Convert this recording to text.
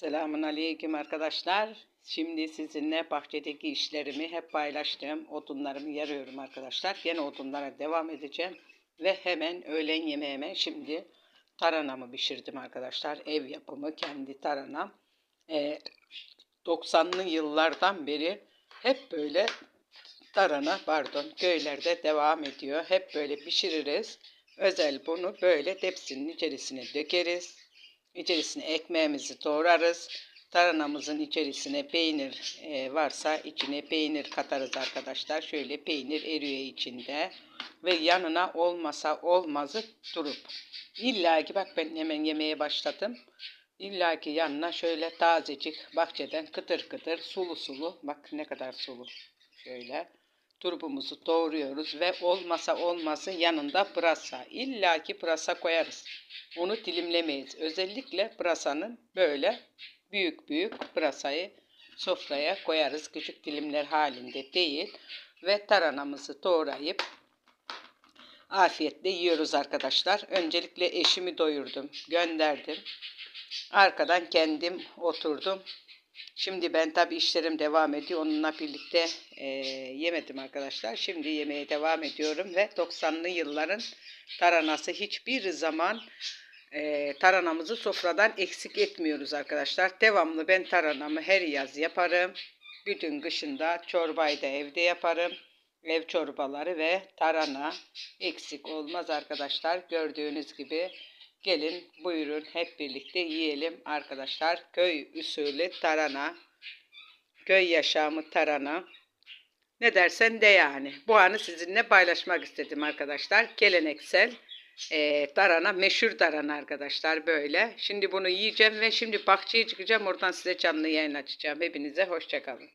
Selamun Aleyküm arkadaşlar. Şimdi sizinle bahçedeki işlerimi hep paylaştığım odunlarımı yarıyorum arkadaşlar. Yine odunlara devam edeceğim. Ve hemen öğlen yemeğime şimdi taranamı pişirdim arkadaşlar. Ev yapımı kendi taranam. Ee, 90'lı yıllardan beri hep böyle tarhana pardon köylerde devam ediyor. Hep böyle pişiririz. Özel bunu böyle tepsinin içerisine dökeriz. İçerisine ekmeğimizi doğrarız. Tarhanamızın içerisine peynir e, varsa içine peynir katarız arkadaşlar. Şöyle peynir eriyor içinde. Ve yanına olmasa olmazı durup. İlla ki bak ben hemen yemeğe başladım. İlla ki yanına şöyle tazecik bahçeden kıtır kıtır sulu sulu. Bak ne kadar sulu. Şöyle turpumuzu doğruyoruz ve olmasa olması yanında pırasa. İlla ki pırasa koyarız. Onu dilimlemeyiz. Özellikle pırasanın böyle büyük büyük pırasayı sofraya koyarız. Küçük dilimler halinde değil. Ve taranamızı doğrayıp afiyetle yiyoruz arkadaşlar. Öncelikle eşimi doyurdum, gönderdim. Arkadan kendim oturdum. Şimdi ben tabi işlerim devam ediyor. Onunla birlikte e, yemedim arkadaşlar. Şimdi yemeğe devam ediyorum ve 90'lı yılların taranası hiçbir zaman e, taranamızı sofradan eksik etmiyoruz arkadaşlar. Devamlı ben taranamı her yaz yaparım. Bütün kışında çorbayı da evde yaparım. Ev çorbaları ve tarhana eksik olmaz arkadaşlar. Gördüğünüz gibi gelin buyurun hep birlikte yiyelim arkadaşlar. Köy usulü tarhana, köy yaşamı tarhana. Ne dersen de yani. Bu anı sizinle paylaşmak istedim arkadaşlar. Geleneksel e, tarhana, meşhur tarhana arkadaşlar böyle. Şimdi bunu yiyeceğim ve şimdi bahçeye çıkacağım. Oradan size canlı yayın açacağım. Hepinize hoşçakalın.